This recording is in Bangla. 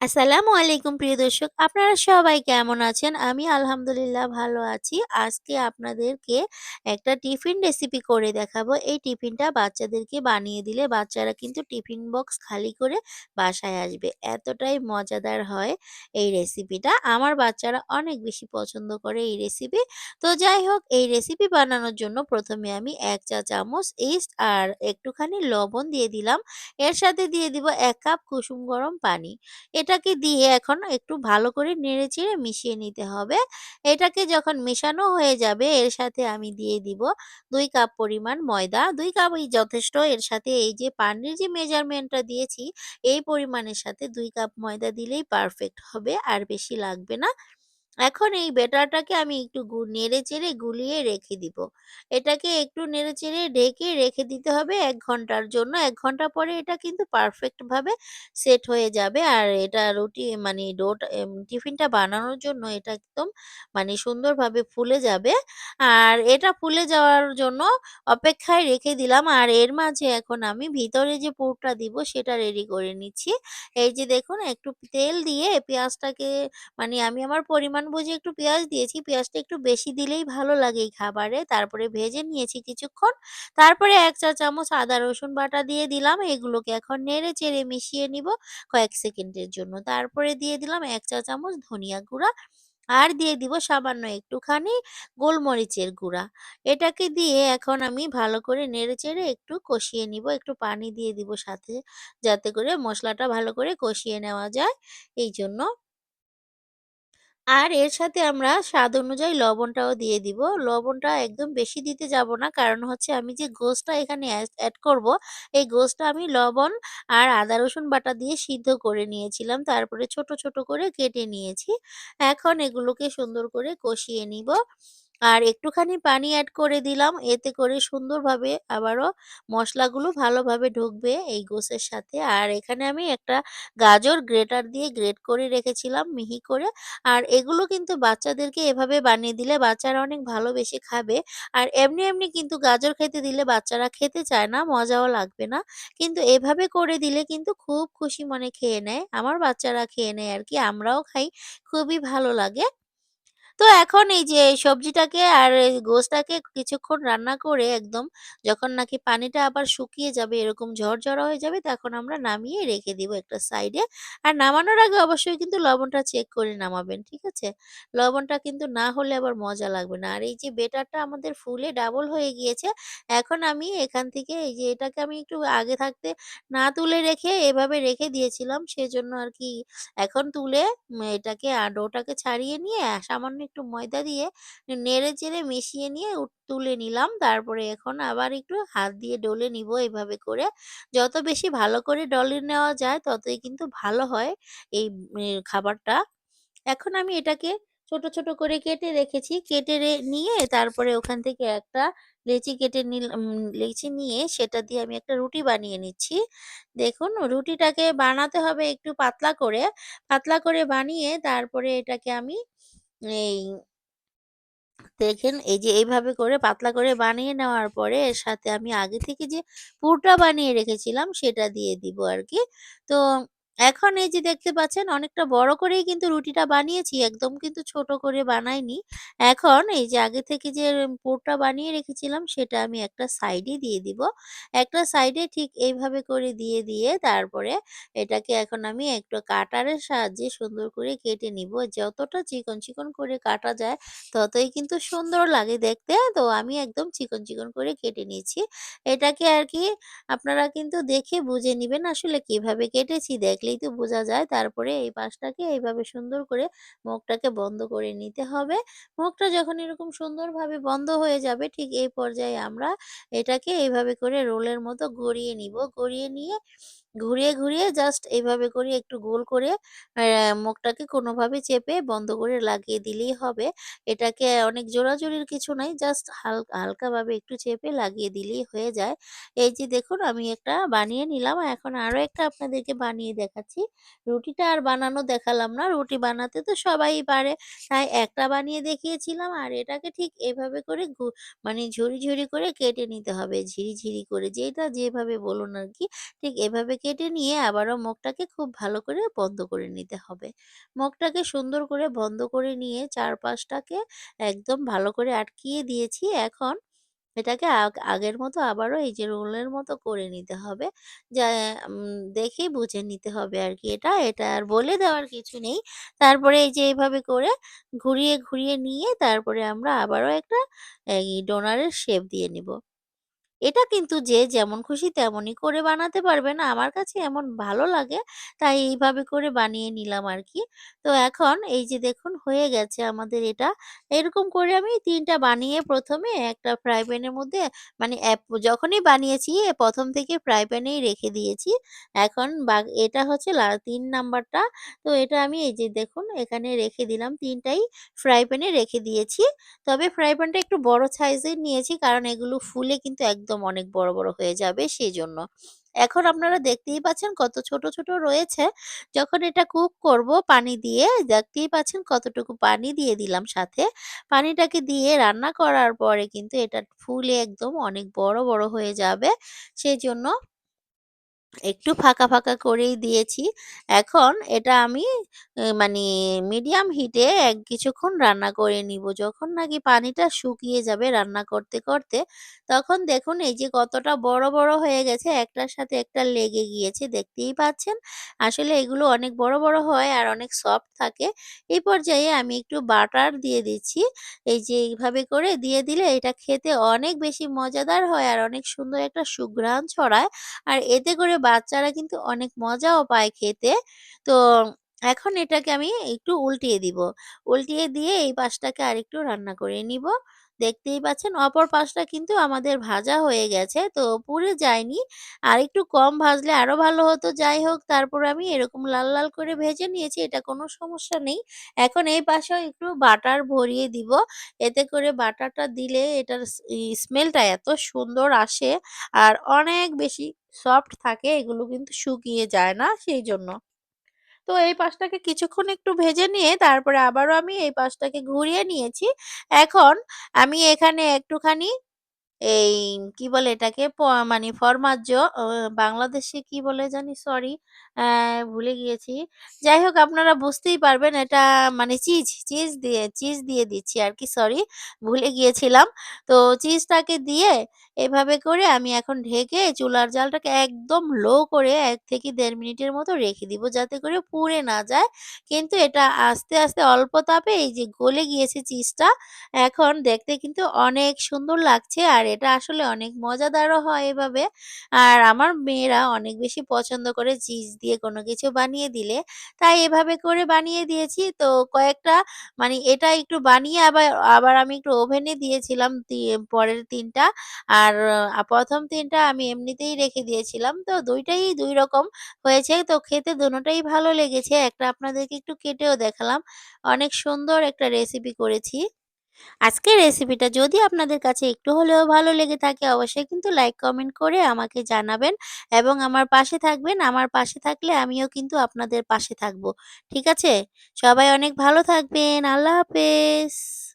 আসসালামু আলাইকুম, প্রিয় দর্শক। আপনারা সবাই কেমন আছেন? আমি আলহামদুলিল্লাহ ভালো আছি। আজকে আপনাদেরকে একটা টিফিন রেসিপি করে দেখাবো। এই টিফিনটা বাচ্চাদেরকে বানিয়ে দিলে বাচ্চারা কিন্তু টিফিন বক্স খালি করে বাসায় আসবে। এতটাই মজাদার হয় এই রেসিপিটা। আমার বাচ্চারা অনেক বেশি পছন্দ করে এই রেসিপি। তো যাই হোক, এই রেসিপি বানানোর জন্য প্রথমে আমি এক চা চামচ ইস্ট আর একটুখানি লবণ দিয়ে দিলাম। এর সাথে দিয়ে দিব এক কাপ কুসুম গরম পানি। এটাকে দিয়ে এখন একটু ভালো করে নেড়ে নেড়েচেড়ে মিশিয়ে নিতে হবে। এটাকে যখন মেশানো হয়ে যাবে, এর সাথে আমি দিয়ে দিব দুই কাপ পরিমাণ ময়দা। দুই কাপই যথেষ্ট। এর সাথে এই যে পানির যে মেজারমেন্টটা দিয়েছি, এই পরিমাণের সাথে দুই কাপ ময়দা দিলেই পারফেক্ট হবে, আর বেশি লাগবে না। এখন এই ব্যাটারটাকে আমি একটু গু নেড়েচেড়ে গুলিয়ে রেখে দিব। এটাকে একটু নেড়েচেড়ে ঢেকে রেখে দিতে হবে এক ঘণ্টার জন্য। এক ঘণ্টা পরে এটা কিন্তু পারফেক্ট ভাবে সেট হয়ে যাবে। আর এটা রুটি মানে ডোটা টিফিনটা বানানোর জন্য এটা একদম মানে সুন্দরভাবে ফুলে যাবে। আর এটা ফুলে যাওয়ার জন্য অপেক্ষায় রেখে দিলাম। আর এর মাঝে এখন আমি ভিতরে যে পুরটা দিব সেটা রেডি করে নিচ্ছি। এই যে দেখুন, একটু তেল দিয়ে পেঁয়াজটাকে মানে আমি আমার পরিমাণ বুঝে একটু পেঁয়াজ দিয়েছি। পেঁয়াজটা একটু বেশি দিলেই ভালো লাগে এই খাবারে। তারপরে ভেজে নিয়েছি কিছুক্ষণ। তারপরে এক চা চামচ আদা, রসুন বাটা দিয়ে দিলাম। এগুলোকে এখন নেড়ে-চেড়ে মিশিয়ে নিব কয়েক সেকেন্ডের জন্য। তারপরে দিয়ে দিলাম এক চা চামচ ধনিয়া গুঁড়া। আর দিয়ে দিব সামান্য একটুখানি গোলমরিচের গুঁড়া। এটাকে দিয়ে এখন আমি ভালো করে নেড়ে-চেড়ে একটু কষিয়ে নিব। একটু পানি দিয়ে দিব সাথে, যাতে করে মশলাটা ভালো করে কষিয়ে নেওয়া যায় এইজন্য। আর এর সাথে আমরা স্বাদ অনুযায়ী লবণটাও দিয়ে দিব। লবণটা একদম বেশি দিতে যাব না। কারণ হচ্ছে আমি যে গোশটা এখানে অ্যাড করব, এই গোশটা আমি লবণ আর আদা রসুন বাটা দিয়ে সিদ্ধ করে নিয়েছিলাম। তারপরে ছোট, ছোট করে কেটে নিয়েছি। এখন এগুলোকে সুন্দর করে কষিয়ে নিব। আর একটুখানি পানি অ্যাড করে দিলাম। এতে করে সুন্দরভাবে আবারও মশলাগুলো ভালোভাবে ঢুকবে এই গোসের সাথে। আর এখানে আমি একটা গাজর গ্রেটার দিয়ে গ্রেট করে রেখেছিলাম মিহি করে। আর এগুলো কিন্তু বাচ্চাদেরকে এভাবে বানিয়ে দিলে বাচ্চারা অনেক ভালোবেসে খাবে। আর এমনি, এমনি কিন্তু গাজর খেতে দিলে বাচ্চারা খেতে চায় না, মজাও লাগবে না। কিন্তু এভাবে করে দিলে কিন্তু খুব খুশি মনে খেয়ে নেয়। আমার বাচ্চারা খেয়ে নেয় আর কি আমরাও খাই। খুবই ভালো লাগে। তো এখন এই যে সবজিটাকে আর এই গোশটাকে কিছুক্ষণ রান্না করে একদম যখন নাকি পানিটা আবার শুকিয়ে যাবে, এরকম ঝরঝরা হয়ে যাবে, তখন আমরা নামিয়ে রেখে দিব একটা সাইডে। আর নামানোর আগে অবশ্যই কিন্তু লবণটা চেক করে নামাবেন। ঠিক আছে? লবণটা কিন্তু না হলে আবার মজা লাগবে না। আর এই যে বেটারটা আমাদের ফুলে ডাবল হয়ে গিয়েছে। এখন আমি এখান থেকে এই যে এটাকে আমি একটু আগে থাকতে না তুলে রেখে এভাবে রেখে দিয়েছিলাম। সেজন্য আর কি এখন তুলে এটাকে ডোটাকে ছাড়িয়ে নিয়ে সামান্য একটু ময়দা দিয়ে নেড়ে-চেড়ে মিশিয়ে নিয়ে তুলে নিলাম। তারপরে এখন আবার একটু হাত দিয়ে ডলে নিব এভাবে করে। যত বেশি ভালো করে ডলে নেওয়া যায় ততই কিন্তু ভালো হয় এই খাবারটা। এখন আমি এটাকে ছোট, ছোট করে কেটে রেখেছি। কেটে নিয়ে তারপরে ওখান থেকে একটা লেচি কেটে নিল লেচি নিয়ে সেটা দিয়ে আমি একটা রুটি বানিয়ে নিচ্ছি। দেখুন রুটিটাকে বানাতে হবে একটু পাতলা করে। পাতলা করে বানিয়ে তারপরে এটাকে আমি এই দেখেন, এই যে এইভাবে করে পাতলা করে বানিয়ে নেওয়ার পরে এর সাথে আমি আগে থেকে যে পুরটা বানিয়ে রেখেছিলাম, সেটা দিয়ে দিব আর কি তো এখন এই যে দেখতে পাচ্ছেন অনেকটা বড় করেই কিন্তু রুটিটা বানিয়েছি। একদম কিন্তু ছোট করে বানাইনি। এখন এই যে আগে থেকে যে পুরটা বানিয়ে রেখেছিলাম সেটা আমি একটা সাইডে দিয়ে দিব। একটা সাইডে ঠিক এইভাবে করে দিয়ে, দিয়ে তারপরে এটাকে এখন আমি একটু কাটারের সাহায্যে সুন্দর করে কেটে নিব। যতটা চিকন, চিকন করে কাটা যায় ততই কিন্তু সুন্দর লাগে দেখতে। তো আমি একদম চিকন, চিকন করে কেটে নিয়েছি এটাকে আর কি আপনারা কিন্তু দেখে বুঝে নিবেন আসলে কীভাবে কেটেছি দেখলেই তো বোঝা যায়। তারপরে এই পাশটাকে এইভাবে সুন্দর করে মুখটাকে বন্ধ করে নিতে হবে। মুখটা যখন এরকম সুন্দরভাবে বন্ধ হয়ে যাবে, ঠিক এই পর্যায়ে আমরা এটাকে এইভাবে করে রোলের মতো গড়িয়ে নিব। গড়িয়ে নিয়ে ঘুরিয়ে, ঘুরিয়ে জাস্ট এভাবে করে একটু গোল করে মুখটাকে কোনোভাবে চেপে বন্ধ করে লাগিয়ে দিলেই হবে। এটাকে অনেক জোরাজুরির কিছু নাই। জাস্ট হাল হালকাভাবে একটু চেপে লাগিয়ে দিলেই হয়ে যায়। এই যে দেখুন আমি একটা বানিয়ে নিলাম। এখন আরও একটা আপনাদেরকে বানিয়ে দেখাচ্ছি। রুটিটা আর বানানো দেখালাম না। রুটি বানাতে তো সবাই পারে। তাই একটা বানিয়ে দেখিয়েছিলাম। আর এটাকে ঠিক এভাবে করে মানে ঝুরি, ঝুরি করে কেটে নিতে হবে। ঝিরিঝিরি করে যেটা যেভাবে বলুন আর কি ঠিক এভাবে কেটে নিয়ে আবারও মুখটাকে খুব ভালো করে বন্ধ করে নিতে হবে। মুখটাকে সুন্দর করে বন্ধ করে নিয়ে চারপাশটাকে একদম ভালো করে আটকিয়ে দিয়েছি। এখন এটাকে আগ আগের মতো আবারও এই যে রোলের মতো করে নিতে হবে। যা দেখেই বুঝে নিতে হবে আর কি এটা। এটা আর বলে দেওয়ার কিছু নেই। তারপরে এই যে এইভাবে করে ঘুরিয়ে, ঘুরিয়ে নিয়ে তারপরে আমরা আবারও একটা ডোনারের শেপ দিয়ে নিব। এটা কিন্তু যে যেমন খুশি তেমনই করে বানাতে পারবেন। আমার কাছে এমন ভালো লাগে, তাই এইভাবে করে বানিয়ে নিলাম আর কি তো এখন এই যে দেখুন হয়ে গেছে আমাদের এটা। এরকম করে আমি তিনটা বানিয়ে প্রথমে একটা ফ্রাই প্যানের মধ্যে মানে যখনই বানিয়েছি প্রথম থেকে ফ্রাই প্যানেই রেখে দিয়েছি। এখন এটা হচ্ছে ৩ নাম্বারটা। তো এটা আমি এই যে দেখুন এখানে রেখে দিলাম তিনটাই ফ্রাই প্যানে রেখে দিয়েছি। তবে ফ্রাই প্যানটা একটু বড় সাইজের নিয়েছি, কারণ এগুলো ফুলে কিন্তু একদম অনেক বড়, বড় হয়ে যাবে সেই জন্য এখন আপনারা দেখতেই পাচ্ছেন কত ছোট, ছোট রয়েছে। যখন এটা কুক করব পানি দিয়ে দেখতেই পাচ্ছেন কতটুকু পানি দিয়ে দিলাম সাথে। পানিটাকে দিয়ে রান্না করার পরে কিন্তু এটা ফুলে একদম অনেক বড়, বড় হয়ে যাবে। সেজন্য একটু ফাঁকা, ফাঁকা করেই দিয়েছি। এখন এটা আমি মানে মিডিয়াম হিটে এক কিছুক্ষণ রান্না করে নিব। যখন নাকি পানিটা শুকিয়ে যাবে রান্না করতে, করতে তখন দেখুন এই যে কতটা বড়, বড় হয়ে গেছে একটার সাথে একটা লেগে গিয়েছে দেখতেই পাচ্ছেন। আসলে এগুলো অনেক বড়, বড় হয় আর অনেক সফট থাকে। এই পর্যায়ে আমি একটু বাটার দিয়ে দিচ্ছি। এই যে এইভাবে করে দিয়ে দিলে এটা খেতে অনেক বেশি মজাদার হয় আর অনেক সুন্দর একটা সুঘ্রাণ ছড়ায়। আর এতে করে বাচ্চারা কিন্তু অনেক মজাও পায় খেতে। তো এখন এটাকে আমি একটু উল্টিয়ে দিব। উল্টিয়ে দিয়ে এই পাশটাকে আরেকটু রান্না করে নিব। দেখতেই পাচ্ছেন অপর পাশটা কিন্তু আমাদের ভাজা হয়ে গেছে। তো পুড়ে যায়নি। আর একটু কম ভাজলে আরও ভালো হতো। যাই হোক তারপর আমি এরকম লাল, লাল করে ভেজে নিয়েছি। এটা কোনো সমস্যা নেই। এখন এই পাশেও একটু বাটার ভরিয়ে দিব। এতে করে বাটারটা দিলে এটার স্মেলটা এত সুন্দর আসে আর অনেক বেশি সফট থাকে, এগুলো কিন্তু শুকিয়ে যায় না, সেই জন্য তো এই পাশটাকে কিছুক্ষণ একটু ভেজে নিয়ে, তারপরে আবারও আমি এই পাশটাকে ঘুরিয়ে নিয়েছি। এখন আমি এখানে একটুখানি এই কি বলে এটাকে মানে ফরমাজ্য বাংলাদেশে কি বলে জানি, সরি ভুলে গিয়েছি। যাই হোক আপনারা বুঝতেই পারবেন এটা মানে চিজ, চিজ দিয়ে চিজ দিয়ে দিচ্ছি আর কি সরি ভুলে গিয়েছিলাম। তো চিজটাকে দিয়ে এভাবে করে আমি এখন ঢেকে চুলার জালটাকে একদম লো করে এক থেকে দেড় মিনিটের মতো রেখে দিব যাতে করে পুড়ে না যায়। কিন্তু এটা আস্তে, আস্তে অল্প তাপে এই যে গলে গিয়েছে চিজটা এখন দেখতে কিন্তু অনেক সুন্দর লাগছে আর এটা আসলে অনেক মজাদারও হয় এভাবে। আর আমার মেয়েরা অনেক বেশি পছন্দ করে চিজ দিয়ে কোনো কিছু বানিয়ে দিলে। তাই এভাবে করে বানিয়ে দিয়েছি। তো কয়েকটা মানে এটা একটু বানিয়ে আবার আবার আমি একটু ওভেনে দিয়েছিলাম পরের তিনটা আর প্রথম তিনটা আমি এমনিতেই রেখে দিয়েছিলাম। তো দুইটাই দুই রকম হয়েছে। তো খেতে দোনোটাই ভালো লেগেছে। একটা আপনাদেরকে একটু কেটেও দেখালাম। অনেক সুন্দর একটা রেসিপি করেছি। আজকের রেসিপিটা যদি আপনাদের কাছে একটু হলেও ভালো লেগে থাকে, অবশ্যই কিন্তু লাইক, কমেন্ট করে আমাকে জানাবেন এবং আমার পাশে থাকবেন। আমার পাশে থাকলে আমিও কিন্তু আপনাদের পাশে থাকব। ঠিক আছে? সবাই অনেক ভালো থাকবেন। আল্লাহ হাফেজ।